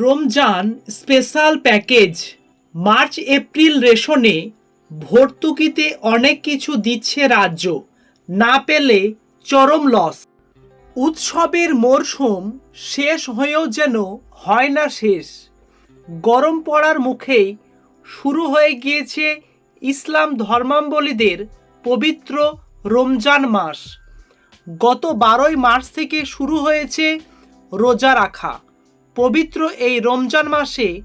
Ramzan special package. March, April রেশনে ভর্তুকিতে অনেক কিছু দিচ্ছে রাজ্য। না পেলে চরম লস। উৎসবের মরশুম শেষ হয়েও যেন হয় না শেষ। গরম পড়ার মুখেই শুরু হয়ে গিয়েছে ইসলাম ধর্মাবলীদের পবিত্র রমজান মাস। গত বারোই মার্চ থেকে শুরু হয়েছে রোজা রাখা। পবিত্র এই রমজান মাসে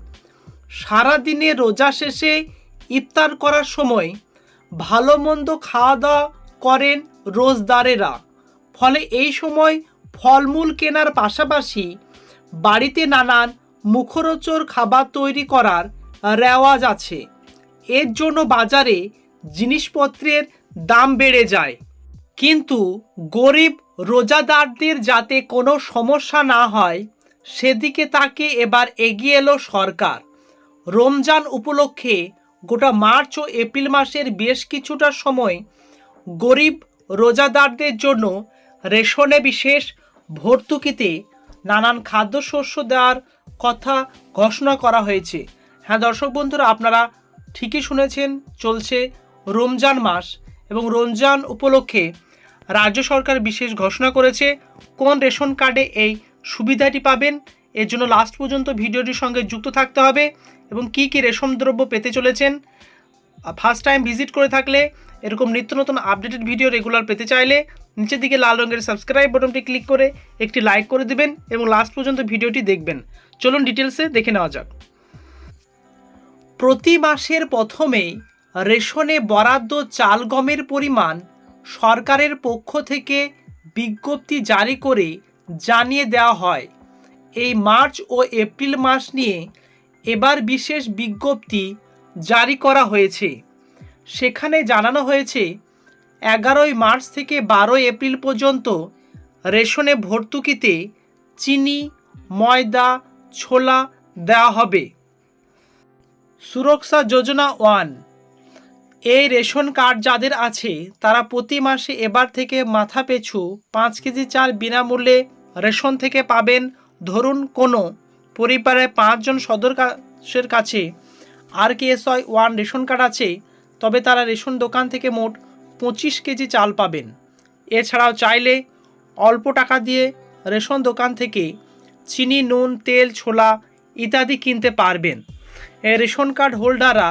সারাদিনে রোজা শেষে ইফতার করার সময় ভালো মন্দ খাওয়া দাওয়া করেন রোজদারেরা। ফলে এই সময় ফলমূল কেনার পাশাপাশি বাড়িতে নানান মুখরোচর খাবার তৈরি করার রেওয়াজ আছে। এর জন্য বাজারে জিনিসপত্রের দাম বেড়ে যায়। কিন্তু গরিব রোজাদারদের যাতে কোনো সমস্যা না হয় সেদিকে তাকে এবার এগিয়ে এলো সরকার। রমজান উপলক্ষে গোটা মার্চ ও এপ্রিল মাসের বেশ কিছুটা সময় গরিব রোজাদারদের জন্য রেশনে বিশেষ ভর্তুকিতে নানান খাদ্যশস্য দেওয়ার কথা ঘোষণা করা হয়েছে। হ্যাঁ দর্শক বন্ধুরা, আপনারা ঠিকই শুনেছেন, চলছে রমজান মাস এবং রমজান উপলক্ষে রাজ্য সরকার বিশেষ ঘোষণা করেছে কোন রেশন কার্ডে এই সুবিধাটি পাবেন। এর জন্য লাস্ট পর্যন্ত ভিডিওটির সঙ্গে যুক্ত থাকতে হবে এবং কি কি রেশন দ্রব্য পেতে চলেছেন। ফার্স্ট টাইম ভিজিট করে থাকলে এরকম নিত্য নতুন আপডেটেড ভিডিও রেগুলার পেতে চাইলে নিচের দিকে লাল রঙের সাবস্ক্রাইব বাটনটি ক্লিক করে একটি লাইক করে দিবেন এবং লাস্ট পর্যন্ত ভিডিওটি দেখবেন। চলুন ডিটেলসে দেখে নেওয়া যাক। প্রতি মাসের প্রথমেই রেশনে বরাদ্দ চাল গমের পরিমাণ সরকারের পক্ষ থেকে বিজ্ঞপ্তি জারি করে জানিয়ে দেওয়া হয়। এই মার্চ ও এপ্রিল মাস নিয়ে এবার বিশেষ বিজ্ঞপ্তি জারি করা হয়েছে। সেখানে জানানো হয়েছে, এগারোই মার্চ থেকে বারোই এপ্রিল পর্যন্ত রেশনে ভর্তুকিতে চিনি, ময়দা, ছোলা দেওয়া হবে। সুরক্ষা যোজনা ওয়ান। এই রেশন কার্ড যাদের আছে, তারা প্রতি মাসে এবার থেকে মাথা পিছু পাঁচ কেজি চাল বিনামূল্যে রেশন থেকে পাবেন, ধরুন কোনো পরিবারে পাঁচজন সদস্যের কাছে R K S one ration card আছে, তবে তারা রেশন দোকান থেকে মোট পঁচিশ কেজি চাল পাবেন। এছাড়াও চাইলে অল্প টাকা দিয়ে রেশন দোকান থেকে চিনি, নুন, তেল, ছোলা ইত্যাদি কিনতে পারবেন। এই রেশন কার্ড হোল্ডাররা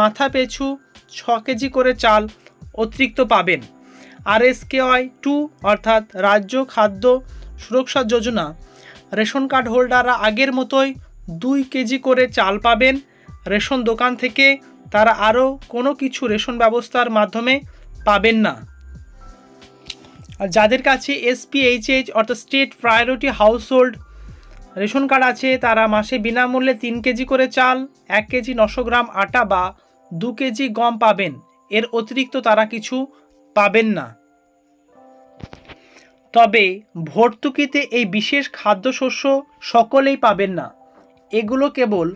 মাথা পিছু ছ কেজি করে চাল অতিরিক্ত পাবেন। R S K Y two অর্থাৎ রাজ্য খাদ্য সুরক্ষা যোজনা। রেশন কার্ড হোল্ডাররা আগের মতোই দুই কেজি করে চাল পাবেন। রেশন দোকান থেকে তারা আরও কোনো কিছু রেশন ব্যবস্থার মাধ্যমে পাবেন না। আর যাদের কাছে এসপিএইচএইচ অর্থাৎ state priority household ration card আছে, তারা মাসে বিনামূল্যে তিন কেজি করে চাল, এক কেজি নশো গ্রাম আটা বা দু কেজি গম পাবেন। এর অতিরিক্ত তারা কিছু পাবেন না। তবে ভর্তুকিতে এই বিশেষ খাদ্যশস্য সকলেই পাবেন না। এগুলো কেবল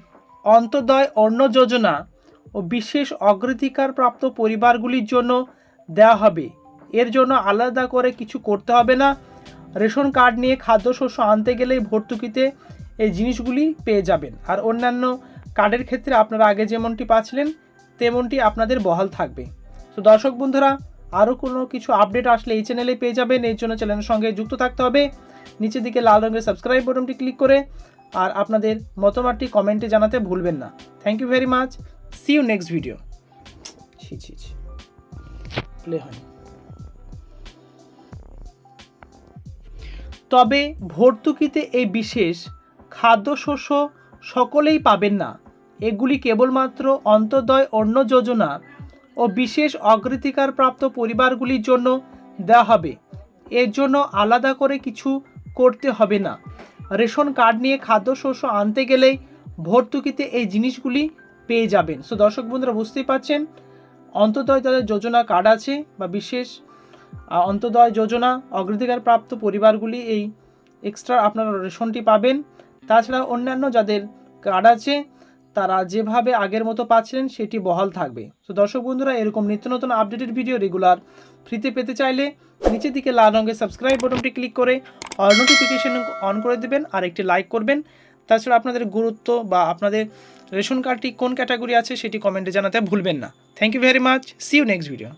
অন্তদয় অন্ন যোজনা ও বিশেষ অগ্রাধিকারপ্রাপ্ত পরিবারগুলির জন্য দেওয়া হবে। এর জন্য আলাদা করে কিছু করতে হবে না। রেশন কার্ড নিয়ে খাদ্যশস্য আনতে গেলেই ভর্তুকিতে এই জিনিসগুলি পেয়ে যাবেন। আর অন্যান্য কার্ডের ক্ষেত্রে আপনারা আগে যেমনটি পাচ্ছিলেন, তেমনটি আপনাদের বহাল থাকবে। তো দর্শক বন্ধুরা আরও কোনো কিছু আপডেট আসলে এই চ্যানেলে পেয়ে যাবেন। এর জন্য চ্যানেলের সঙ্গে যুক্ত থাকতে হবে। নিচের দিকে লাল রঙের সাবস্ক্রাইব বাটনটি ক্লিক করে আর আপনাদের মতামতটি কমেন্টে জানাতে ভুলবেন না। Thank you very much see you next video ছি ছি ছি। প্লে হয়নি তবে ভর্তুকিতে এই বিশেষ খাদ্যশস্য সকলেই পাবেন না। এগুলি কেবলমাত্র অন্তর্দয় অন্য যোজনা ও বিশেষ অগ্রাধিকারপ্রাপ্ত পরিবারগুলির জন্য দেওয়া হবে। এর জন্য আলাদা করে কিছু করতে হবে না। রেশন কার্ড নিয়ে খাদ্যশস্য আনতে গেলেই ভর্তুকিতে এই জিনিসগুলি পেয়ে যাবেন। সো দর্শক বন্ধুরা, বুঝতেই পারছেন? অন্তদয় যাদের যোজনা কার্ড আছে বা বিশেষ অন্তদয় যোজনা অগ্রাধিকারপ্রাপ্ত পরিবারগুলি এই এক্সট্রা আপনারা রেশনটি পাবেন। তাছাড়া অন্যান্য যাদের কার্ড আছে তারা যেভাবে আগের মতো পাচ্ছিলেন, সেটি বহাল থাকবে। তো দর্শক বন্ধুরা, এরকম নিত্য নতুন আপডেটেড ভিডিও রেগুলার ফ্রিতে পেতে চাইলে নিচের দিকে লাল রঙের সাবস্ক্রাইব বাটনটি ক্লিক করে অল নোটিফিকেশন অন করে দেবেন আর একটি লাইক করবেন। তাছাড়া আপনাদের গুরুত্ব বা আপনাদের রেশন কার্ডটি কোন ক্যাটাগরি আছে সেটি কমেন্টে জানাতে ভুলবেন না। Thank you very much see you next video